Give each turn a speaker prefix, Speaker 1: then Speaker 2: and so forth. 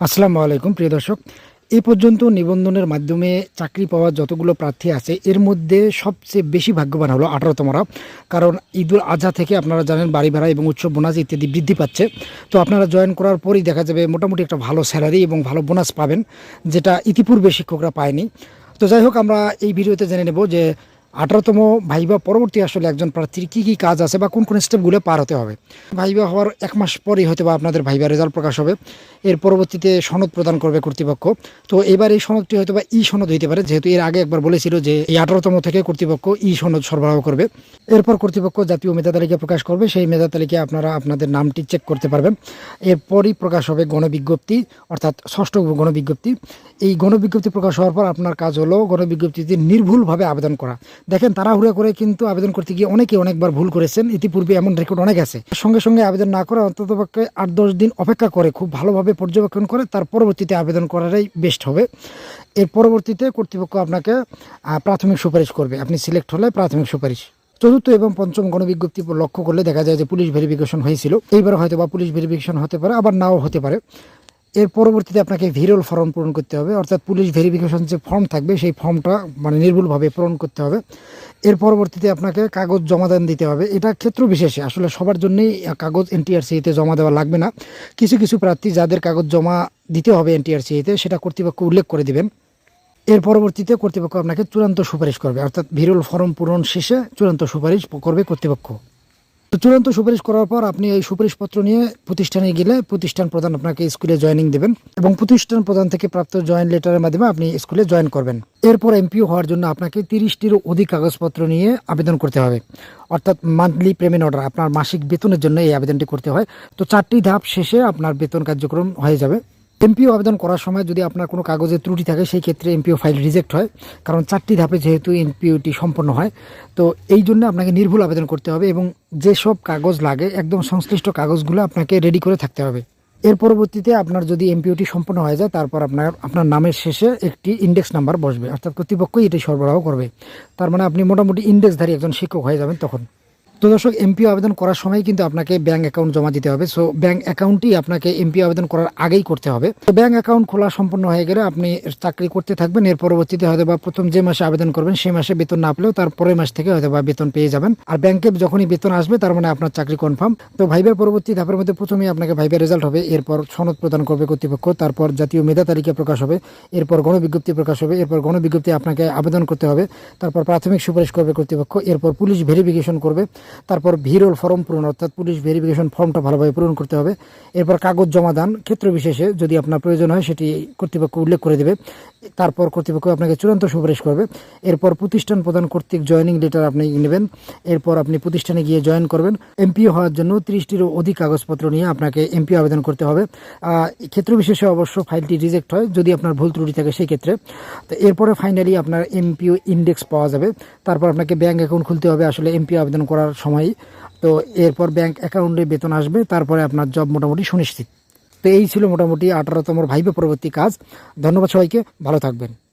Speaker 1: আসসালামু আলাইকুম, প্রিয় দর্শক। এই পর্যন্ত নিবন্ধনের মাধ্যমে চাকরি পাওয়া যতগুলো প্রার্থী আছে, এর মধ্যে সবচেয়ে বেশি ভাগ্যবান হলো আঠারোতমরা কারণ ঈদুল আজহা থেকে আপনারা জানেন বাড়ি ভাড়া এবং উৎসব বোনাস ইত্যাদি বৃদ্ধি পাচ্ছে। তো আপনারা জয়েন করার পরই দেখা যাবে মোটামুটি একটা ভালো স্যালারি এবং ভালো বোনাস পাবেন, যেটা ইতিপূর্বে শিক্ষকরা পায়নি। তো যাই হোক, আমরা এই ভিডিওতে জেনে নেব যে আঠারোতম ভাইবা পরবর্তী আসলে একজন প্রার্থীর কী কী কাজ আছে বা কোন কোন স্টেপগুলো পার হতে হবে? ভাইবা হওয়ার এক মাস পরেই হয়তো বা আপনাদের ভাইবা রেজাল্ট প্রকাশ হবে। এর পরবর্তীতে সনদ প্রদান করবে কর্তৃপক্ষ। তো এবার এই সনদটি হয়তো বা ই সনদ হইতে পারে। যেহেতু এর আগে একবার বলেছিল যে এই আঠারোতম থেকে কর্তৃপক্ষ ই সনদ সরবরাহ করবে। এরপর কর্তৃপক্ষ জাতীয় মেধা তালিকা প্রকাশ করবে। সেই মেধা তালিকায় আপনারা আপনাদের নামটি চেক করতে পারবেন। এরপরই প্রকাশ হবে গণবিজ্ঞপ্তি, অর্থাৎ ষষ্ঠ গণবিজ্ঞপ্তি। এই গণবিজ্ঞপ্তি প্রকাশ হওয়ার পর আপনার কাজ হলো গণবিজ্ঞপ্তিতে নির্ভুলভাবে আবেদন করা। দেখেন, তাড়াহুড়া করে কিন্তু আবেদন করতে গিয়ে অনেকে অনেকবার ভুল করেছেন। ইতিপূর্বে এমন রেকর্ড অনেক আছে। সঙ্গে সঙ্গে আবেদন না করে অন্ততপক্ষে আট দশ দিন অপেক্ষা করে, খুব ভালোভাবে পর্যবেক্ষণ করে, তার পরবর্তীতে আবেদন করাটাই বেস্ট হবে। এর পরবর্তীতে কর্তৃপক্ষ আপনাকে প্রাথমিক সুপারিশ করবে। আপনি সিলেক্ট হলে প্রাথমিক সুপারিশ। চতুর্থ এবং পঞ্চম গণবিজ্ঞপ্তি লক্ষ্য করলে দেখা যায় যে পুলিশ ভেরিফিকেশন হয়েছিল। এইবার হয়তো বা পুলিশ ভেরিফিকেশন হতে পারে, আবার নাও হতে পারে। এর পরবর্তীতে আপনাকে ভিরল ফর্ম পূরণ করতে হবে, অর্থাৎ পুলিশ ভেরিফিকেশন যে ফর্ম থাকবে, সেই ফর্মটা মানে নির্ভুলভাবে পূরণ করতে হবে। এর পরবর্তীতে আপনাকে কাগজ জমাদান দিতে হবে। এটা ক্ষেত্র বিশেষে, আসলে সবার জন্যই কাগজ এনটিআরসিতে জমা দেওয়া লাগবে না। কিছু কিছু প্রার্থী যাদের কাগজ জমা দিতে হবে এনটিআরসিতে সেটা কর্তৃপক্ষ উল্লেখ করে দিবেন। এর পরবর্তীতে কর্তৃপক্ষ আপনাকে চূড়ান্ত সুপারিশ করবে, অর্থাৎ ভিরল ফর্ম পূরণ শেষে চূড়ান্ত সুপারিশ করবে কর্তৃপক্ষ। তো চূড়ান্ত সুপারিশ করার পর আপনি এই সুপারিশপত্র নিয়ে প্রতিষ্ঠানে গেলে প্রতিষ্ঠান প্রধান আপনাকে স্কুলে জয়েনিং দেবেন এবং প্রতিষ্ঠান প্রধান থেকে প্রাপ্ত জয়েন লেটারের মাধ্যমে আপনি স্কুলে জয়েন করবেন। এরপর এমপিও হওয়ার জন্য আপনাকে তিরিশটিরও অধিক কাগজপত্র নিয়ে আবেদন করতে হবে। অর্থাৎ মান্থলি পেমেন্ট অর্ডার আপনার মাসিক বেতনের জন্য এই আবেদনটি করতে হয়। তো চারটি ধাপ শেষে আপনার বেতন কার্যক্রম হয়ে যাবে। এমপিও আবেদন করার সময় যদি আপনার কোনো কাগজের ত্রুটি থাকে, সেই ক্ষেত্রে এমপিও ফাইল রিজেক্ট হয়। কারণ চারটি ধাপে যেহেতু এমপিওটি সম্পন্ন হয়, তো এই জন্য আপনাকে নির্ভুল আবেদন করতে হবে এবং যেসব কাগজ লাগে, একদম সংশ্লিষ্ট কাগজগুলো আপনাকে রেডি করে থাকতে হবে। এর পরবর্তীতে আপনার যদি এমপিওটি সম্পন্ন হয়ে যায়, তারপর আপনার আপনার নামের শেষে একটি ইন্ডেক্স নাম্বার বসবে। অর্থাৎ কর্তৃপক্ষই এটি সরবরাহ করবে। তার মানে আপনি মোটামুটি ইন্ডেক্সধারী একজন শিক্ষক হয়ে যাবেন তখন। তো দর্শক এমপিও আবেদন করার সময় কিন্তু আপনাকে ব্যাংক অ্যাকাউন্ট জমা দিতে হবে। সো, ব্যাংক অ্যাকাউন্টই আপনাকে এমপিও আবেদন করার আগেই করতে হবে। তো ব্যাংক অ্যাকাউন্ট খোলা সম্পন্ন হয়ে গেলে আপনি চাকরি করতে থাকবেন। এর পরবর্তীতে হয়তো বা প্রথম যে মাসে আবেদন করবেন সেই মাসে বেতন না পেলেও তার পরের মাস থেকে হয়তো বা বেতন পেয়ে যাবেন। আর ব্যাংকে যখনই বেতন আসবে, তার মানে আপনার চাকরি কনফার্ম তো ভাইবের পরবর্তী ধাপের মধ্যে প্রথমেই আপনাকে ভাইবের রেজাল্ট হবে। এরপর সনদ প্রদান করবে কর্তৃপক্ষ, তারপর জাতীয় মেধা তালিকা প্রকাশ হবে। এরপর গণবিজ্ঞপ্তি প্রকাশ হবে। এরপর গণবিজ্ঞপ্তি আপনাকে আবেদন করতে হবে। তারপর প্রাথমিক সুপারিশ করবে কর্তৃপক্ষ। এরপর পুলিশ ভেরিফিকেশন করবে। তারপর ভিরল ফর্ম পূরণ, অর্থাৎ পুলিশ ভেরিফিকেশন ফর্মটা ভালোভাবে পূরণ করতে হবে। এরপর কাগজ জমা দান, ক্ষেত্র বিশেষে যদি আপনার প্রয়োজন হয়, সেটি কর্তৃপক্ষ উল্লেখ করে দেবে। তারপর কর্তৃপক্ষ আপনাকে চূড়ান্ত সুপারিশ করবে। এরপর প্রতিষ্ঠান প্রদান কর্তৃক জয়েনিং লেটার আপনি নেবেন। এরপর আপনি প্রতিষ্ঠানে গিয়ে জয়েন করবেন। এমপিও হওয়ার জন্য তিরিশটিরও অধিক কাগজপত্র নিয়ে আপনাকে এমপিও আবেদন করতে হবে। ক্ষেত্র বিশেষে অবশ্য ফাইলটি রিজেক্ট হয়, যদি আপনার ভুল ত্রুটি থাকে সেই ক্ষেত্রে তো এরপরে ফাইনালি আপনার এমপিও ইন্ডেক্স পাওয়া যাবে। তারপর আপনাকে ব্যাঙ্ক অ্যাকাউন্ট খুলতে হবে আসলে এমপিও আবেদন করার সময়। তো এরপর ব্যাংক অ্যাকাউন্টে বেতন আসবে। তারপরে আপনার জব মোটামুটি সুনিশ্চিত। তো এই ছিল মোটামুটি আঠারোতম ভাইবে পরবর্তী কাজ। ধন্যবাদ সবাইকে ভালো থাকবেন।